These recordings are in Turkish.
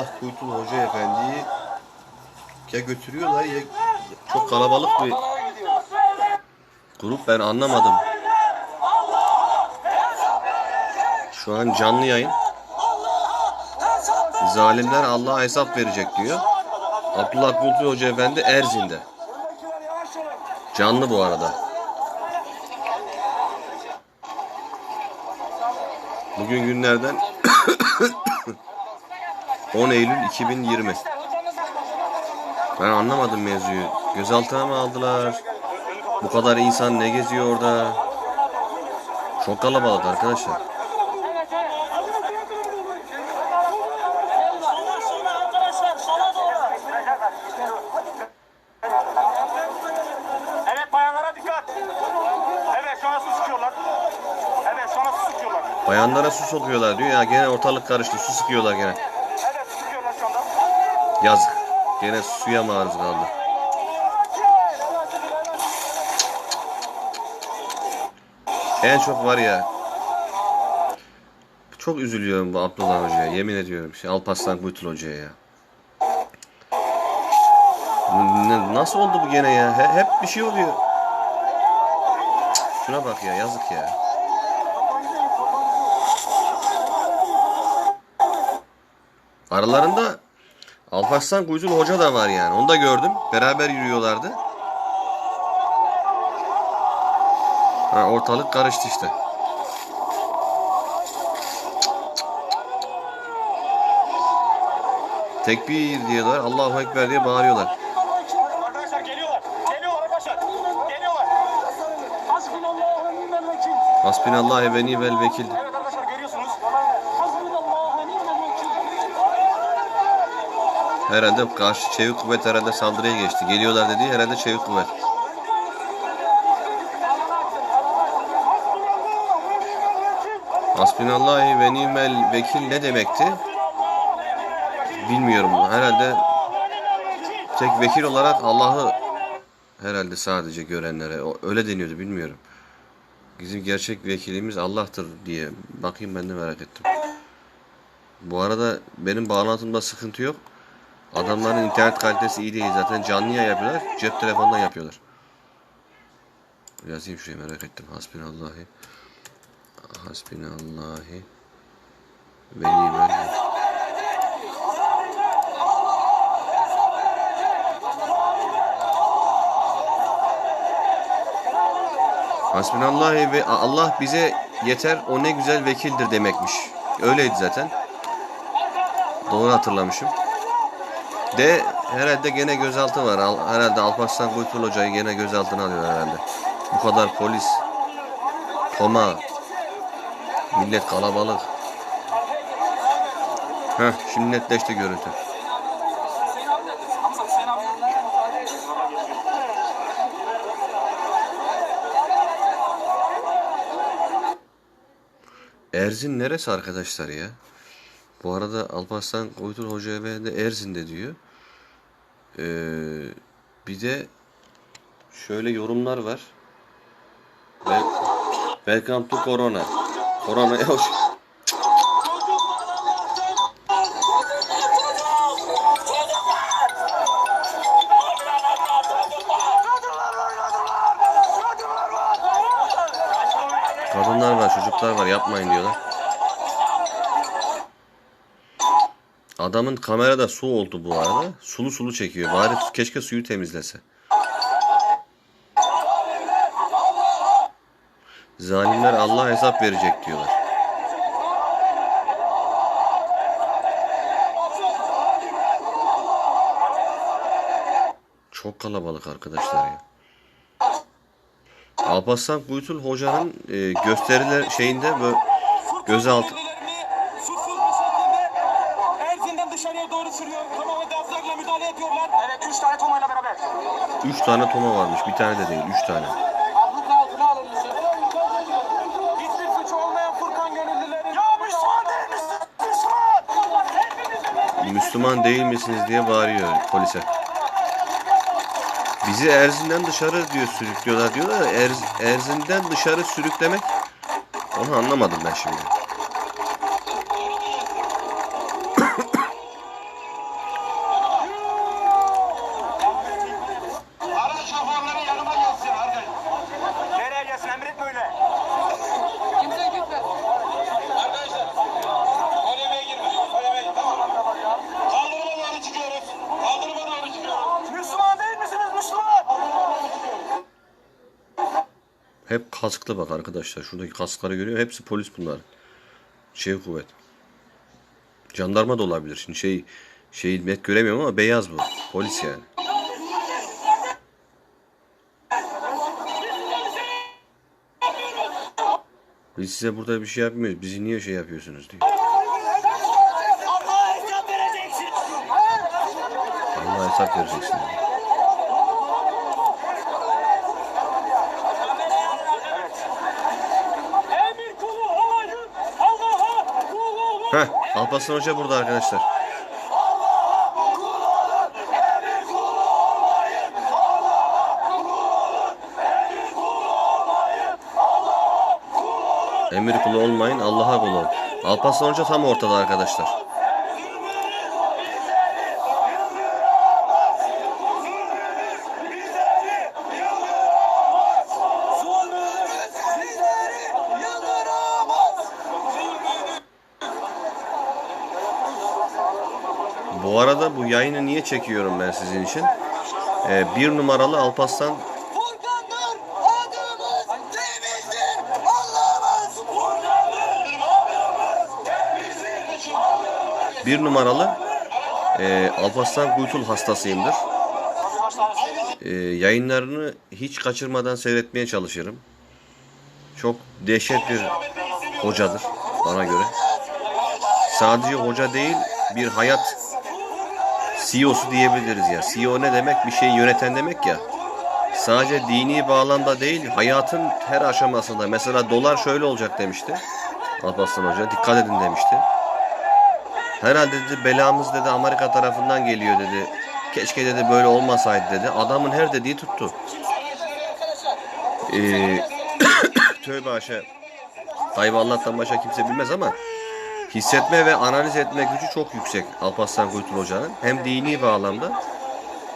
Allah Kuytul Hoca Efendi'yi ya götürüyorlar ya çok kalabalık bir grup ben anlamadım. Şu an canlı yayın. Zalimler Allah'a hesap verecek diyor. Abdullah Kuytul Hoca Efendi Erzin'de. Canlı bu arada. Bugün günlerden 10 Eylül 2020. Ben anlamadım mevzuyu. Gözaltına mı aldılar? Bu kadar insan ne geziyor orada? Çok kalabalık arkadaşlar. Bayanlara su sokuyorlar diyor ya gene ortalık karıştı su sıkıyorlar gene. Evet su sıkıyorlar şu anda. Yazık. Gene suya maruz kaldı. En çok var ya çok üzülüyorum bu Abdullah Hoca'ya. Yemin ediyorum. Şey, Alparslan Kuytul Hoca'ya ya. Nasıl oldu bu gene ya? He- hep bir şey oluyor. Şuna bak ya yazık ya. Aralarında Alparslan Kuytul Hoca da var yani. Onu da gördüm. Beraber yürüyorlardı. Ha, ortalık karıştı işte. Tekbir diyorlar. Allahu Ekber diye bağırıyorlar. Hasbinallah ve ni'mel vekil. Evet arkadaşlar görüyorsunuz. Hasbunallahu ve ni'mel vekil. Herhalde karşı çevik kuvvet herhalde saldırıya geçti. Geliyorlar dedi herhalde çevik kuvvet. Hasbinallahi ve ni'mel vekil ne demekti? Bilmiyorum. Herhalde tek vekil olarak Allah'ı herhalde sadece görenlere öyle deniyordu bilmiyorum. Bizim gerçek vekilimiz Allah'tır diye bakayım ben de merak ettim. Bu arada benim bağlantımda sıkıntı yok. Adamların internet kalitesi iyi değil zaten canlı yayın yapıyorlar. Cep telefonundan yapıyorlar. Yazayım şuraya merak ettim. Hasbinallahi. Hasbinallahi. Ve vekil. Hasbinallahi ve Allah bize yeter o ne güzel vekildir demekmiş. Öyleydi zaten. Doğru hatırlamışım. De herhalde gene gözaltı var. Al- Herhalde Alparslan Kuytul Hoca'yı gene gözaltına alıyor herhalde. Bu kadar polis. Toma. Millet kalabalık. Heh şimdi netleşti görüntü. Erzin neresi arkadaşlar ya? Bu arada Alparslan Kuytul Hoca Efendi Erzin'de diyor. Ee, bir de şöyle yorumlar var. Wel Welcome to Corona. Corona hoş. Kadınlar var, çocuklar var yapmayın diyorlar. Adamın kamerada su oldu bu arada. Sulu sulu çekiyor. Bari keşke suyu temizlese. Zalimler Allah hesap verecek diyorlar. Çok kalabalık arkadaşlar ya. Alparslan Kuytul Hoca'nın e, gösteriler şeyinde böyle gözaltı dışarıya doğru sürüyor. Toma ve gazlarla müdahale ediyorlar. Evet 3 tane Toma'yla beraber. 3 tane toma varmış. Bir tane de değil. 3 tane. Abluka altına alınmışı. Hiçbir suçu olmayan Furkan gönüllüleri. Ya Müslüman değil misin? Müslüman! Müslüman değil misiniz diye bağırıyor polise. Bizi Erzin'den dışarı diyor sürüklüyorlar diyorlar. Erz- Erzin'den dışarı sürüklemek onu anlamadım ben şimdi. Hep kasklı bak arkadaşlar. Şuradaki kaskları görüyor. Hepsi polis bunlar. Şey kuvvet. Jandarma da olabilir. Şimdi şey şey net göremiyorum ama beyaz bu. Polis yani. Biz size burada bir şey yapmıyoruz. Bizi niye şey yapıyorsunuz diyor. Allah'a hesap vereceksin. Allah hesap vereceksin diyor. Emir kulu olayım. Allah'a kul olun. Heh, Alparslan Hoca burada arkadaşlar. Emir kulu olmayın, Allah'a kul olun. Alparslan Hoca tam ortada arkadaşlar. Yayını niye çekiyorum ben sizin için? Ee, bir numaralı temizdir Bir numaralı e, Alparslan Kuytul hastasıyımdır. E, yayınlarını hiç kaçırmadan seyretmeye çalışırım. Çok dehşet bir hocadır bana göre. Sadece hoca değil bir hayat CEO'su diyebiliriz ya. CEO ne demek? Bir şeyi yöneten demek ya. Sadece dini bağlamda değil, hayatın her aşamasında. Mesela dolar şöyle olacak demişti. Alparslan Hoca. Dikkat edin demişti. Herhalde dedi belamız dedi Amerika tarafından geliyor dedi. Keşke dedi böyle olmasaydı dedi. Adamın her dediği tuttu. Ee, tövbe aşağı. Tayyip Allah'tan başka kimse bilmez ama hissetme ve analiz etme gücü çok yüksek Alparslan Kuytul Hoca'nın. Hem dini bağlamda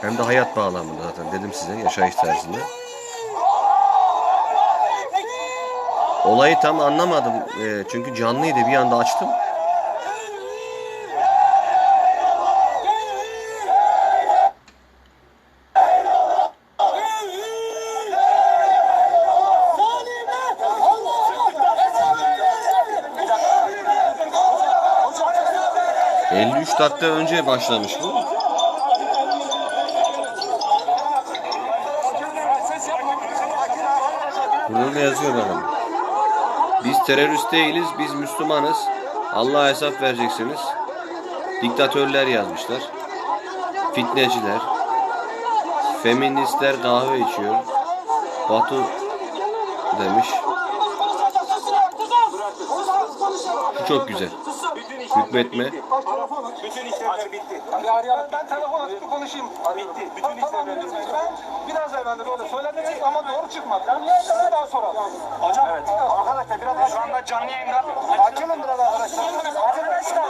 hem de hayat bağlamında zaten dedim size yaşayış tarzında. Olayı tam anlamadım Ee, çünkü canlıydı bir anda açtım. Allah'a 53 dakika önce başlamış bu. Burada ne yazıyor bakalım. Biz terörist değiliz, biz Müslümanız. Allah'a hesap vereceksiniz. Diktatörler yazmışlar. Fitneciler. Feministler kahve içiyor. Batu demiş. Bu çok güzel. Hükmetme. Bütün işlemler bitti. Ben telefon açıp konuşayım. Bitti. Bütün işlemler bitti. Biraz evvel de böyle söyledik ama doğru çıkmadı. Yani niye daha sonra? Hocam. Evet. Arkadaşlar biraz şu anda canlı yayında. Açılın biraz arkadaşlar. Arkadaşlar.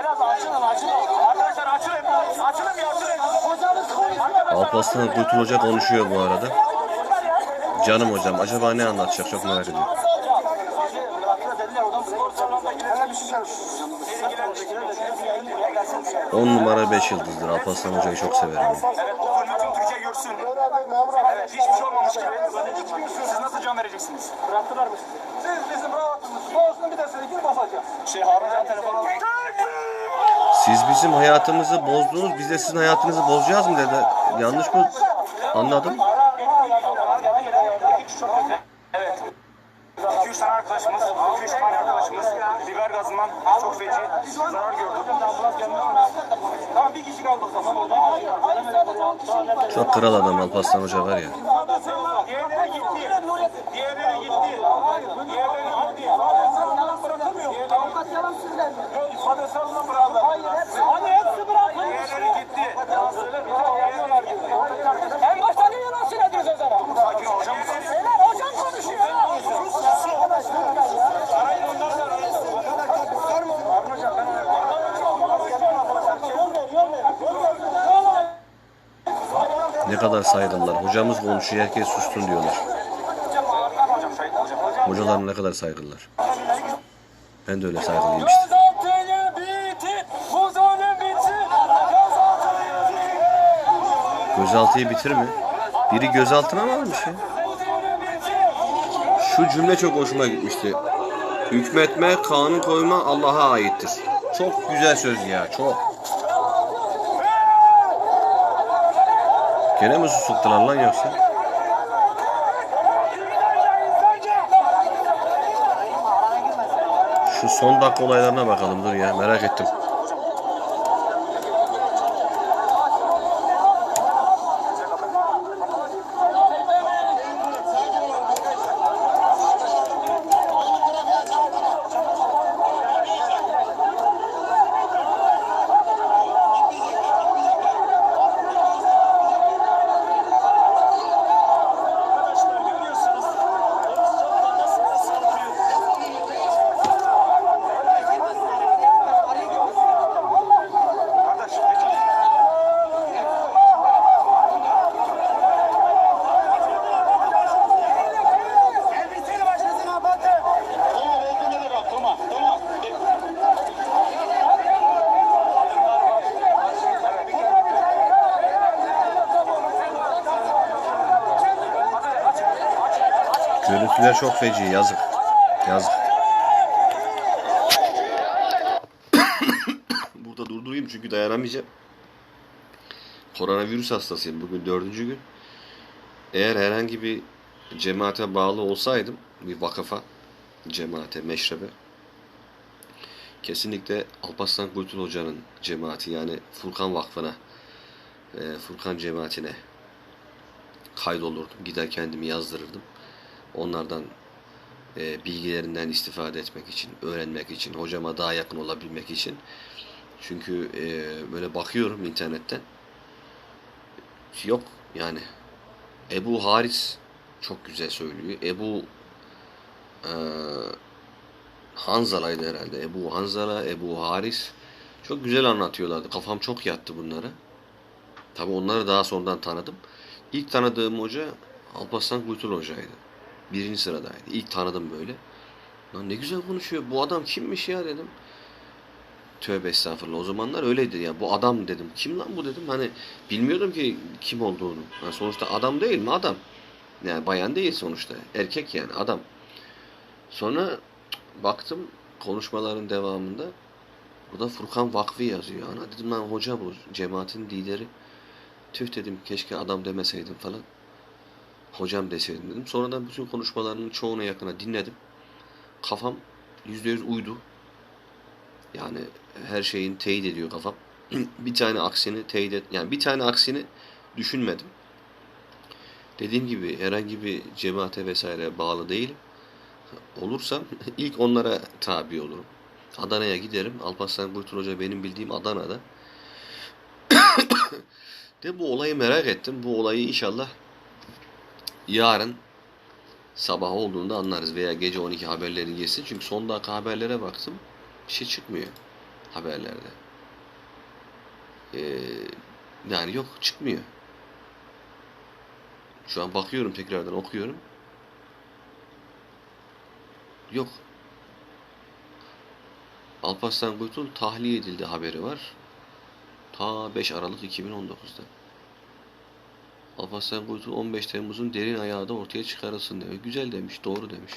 Biraz açılın açılın. Arkadaşlar açılın. Açılın bir açılın. Hocamız konuşuyor. Alparslan Kurtul Hoca konuşuyor bu arada. Canım hocam acaba ne anlatacak çok merak ediyorum. 10 numara 5 yıldızdır. Alparslan Hoca'yı çok severim. Evet, bu konuyu tüm Türkiye görsün. Evet, hiçbir şey olmamış gibi. Siz nasıl can vereceksiniz? Bıraktılar mı sizi? Siz bizim bir de sevgili basacağız. Şey Harun Can telefonu Siz bizim hayatımızı bozdunuz, biz de sizin hayatınızı bozacağız mı dedi. Yanlış mı anladım? Evet. 2-3 tane arkadaşımız, 2-3 tane arkadaşımız biber gazından çok feci zarar gördü. Tamam bir kişi kaldı o zaman. Çok kral adam Alparslan Hoca var ya. Diğerleri gitti. Diğerleri gitti. Diğerleri gitti. Bırakamıyor. Avukat yalan sizler. Yok ifadesi alınan bırakıldı. Hayır hepsi. Hani hepsi bırakıldı. Diğerleri gitti. Diğerleri gitti. En başta niye yalan söylediniz o zaman? Sakin ol hocam. Beyler hocam konuşuyor. Arayın onları da arayın. Harun hocam ben Ne kadar saygılılar. Hocamız konuşuyor, herkes sustun diyorlar. Hocalar ne kadar saygılılar. Ben de öyle saygılıyım işte. Gözaltıyı bitir mi? Biri gözaltına mı almış ya? Şu cümle çok hoşuma gitmişti. Hükmetme, kanun koyma Allah'a aittir. Çok güzel söz ya, çok. Gene mi susuktular lan yoksa? Şu son dakika olaylarına bakalım dur ya merak ettim. Arkadaşlar görüyorsunuz. Polis çocuklar nasıl da saldırıyor. Kardeş, Elbiseyi başkasına batı. Tamam, bekleme de bak, tamam, tamam. Görüntüler çok feci yazık. Yazık. Burada durdurayım çünkü dayanamayacağım. Koronavirüs hastasıyım. Bugün dördüncü gün. Eğer herhangi bir cemaate bağlı olsaydım, bir vakıfa, cemaate, meşrebe, kesinlikle Alparslan Kuytul Hoca'nın cemaati yani Furkan Vakfı'na, e, Furkan cemaatine kaydolurdum. Gider kendimi yazdırırdım. Onlardan e, bilgilerinden istifade etmek için, öğrenmek için, hocama daha yakın olabilmek için. Çünkü e, böyle bakıyorum internetten. Yok yani. Ebu Haris çok güzel söylüyor. Ebu e, Hanzala'ydı herhalde. Ebu Hanzala, Ebu Haris. Çok güzel anlatıyorlardı. Kafam çok yattı bunlara. Tabi onları daha sonradan tanıdım. İlk tanıdığım hoca Alparslan Kuytul Hoca'ydı. Birinci sıradaydı. İlk tanıdım böyle. Lan ne güzel konuşuyor. Bu adam kimmiş ya dedim. Tövbe estağfurullah. O zamanlar öyleydi ya. Bu adam dedim. Kim lan bu dedim. Hani bilmiyordum ki kim olduğunu. Yani sonuçta adam değil mi? Adam. Yani bayan değil sonuçta. Erkek yani adam. Sonra baktım konuşmaların devamında burada Furkan Vakfı yazıyor. Ana dedim lan hoca bu. Cemaatin lideri. Tüh dedim keşke adam demeseydim falan. Hocam deseydim dedim. Sonradan bütün konuşmalarının çoğuna yakına dinledim. Kafam yüzde yüz uydu. Yani her şeyin teyit ediyor kafam. bir tane aksini teyit et, yani bir tane aksini düşünmedim. Dediğim gibi herhangi bir cemaate vesaire bağlı değilim. Olursam ilk onlara tabi olurum. Adana'ya giderim. Alparslan Kuytul Hoca benim bildiğim Adana'da. De bu olayı merak ettim. Bu olayı inşallah yarın sabah olduğunda anlarız veya gece 12 haberlerin girsin. Çünkü son dakika haberlere baktım. Bir şey çıkmıyor haberlerde. Ee, yani yok çıkmıyor. Şu an bakıyorum tekrardan okuyorum. Yok. Alparslan Kuytul tahliye edildi haberi var. Ta 5 Aralık 2019'da. Alparslan Kuytul 15 Temmuz'un derin ayağı da ortaya çıkarılsın demiş. Güzel demiş, doğru demiş.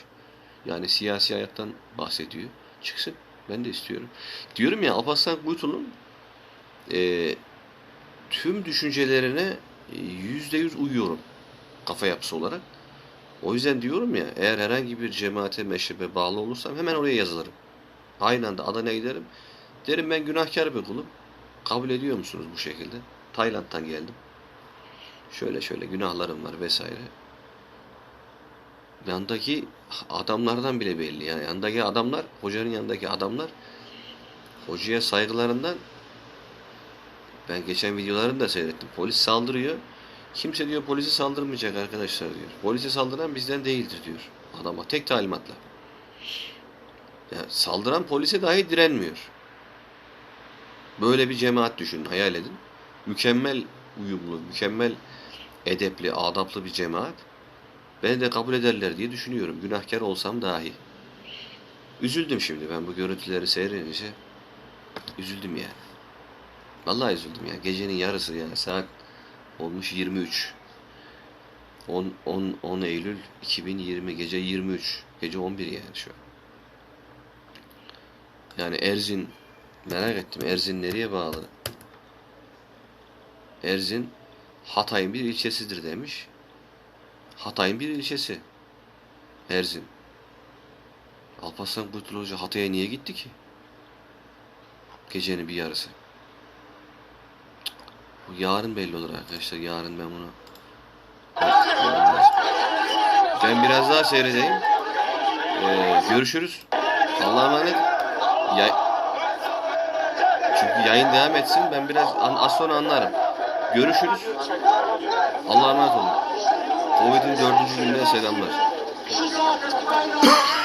Yani siyasi hayattan bahsediyor. Çıksın. Ben de istiyorum. Diyorum ya Alparslan Kuytul'un e, tüm düşüncelerine yüzde yüz uyuyorum. Kafa yapısı olarak. O yüzden diyorum ya eğer herhangi bir cemaate, meşrebe bağlı olursam hemen oraya yazılırım. Aynı anda Adana'ya giderim. Derim ben günahkar bir kulum. Kabul ediyor musunuz bu şekilde? Tayland'dan geldim. Şöyle şöyle günahlarım var vesaire. Yandaki adamlardan bile belli. Yani yandaki adamlar, hocanın yanındaki adamlar hocaya saygılarından ben geçen videolarını da seyrettim. Polis saldırıyor. Kimse diyor polise saldırmayacak arkadaşlar diyor. Polise saldıran bizden değildir diyor. Adama tek talimatla. Ya saldıran polise dahi direnmiyor. Böyle bir cemaat düşünün, hayal edin. Mükemmel uyumlu, mükemmel edepli, adaplı bir cemaat. Beni de kabul ederler diye düşünüyorum. Günahkar olsam dahi. Üzüldüm şimdi ben bu görüntüleri seyredince. Üzüldüm yani. Vallahi üzüldüm ya. Gecenin yarısı yani saat olmuş 23. 10, 10, 10 Eylül 2020 gece 23 gece 11 yani şu an. Yani Erzin merak ettim Erzin nereye bağlı? Erzin Hatay'ın bir ilçesidir demiş. Hatay'ın bir ilçesi. Erzin. Alparslan Kurtuluş Hoca Hatay'a niye gitti ki? Gecenin bir yarısı. Bu yarın belli olur arkadaşlar. Yarın ben bunu ben biraz daha seyredeyim. Ee, görüşürüz. Allah'a emanet. Yay... Çünkü yayın devam etsin. Ben biraz az sonra anlarım. Görüşürüz. Allah'a emanet olun. Covid'in dördüncü gününe selamlar.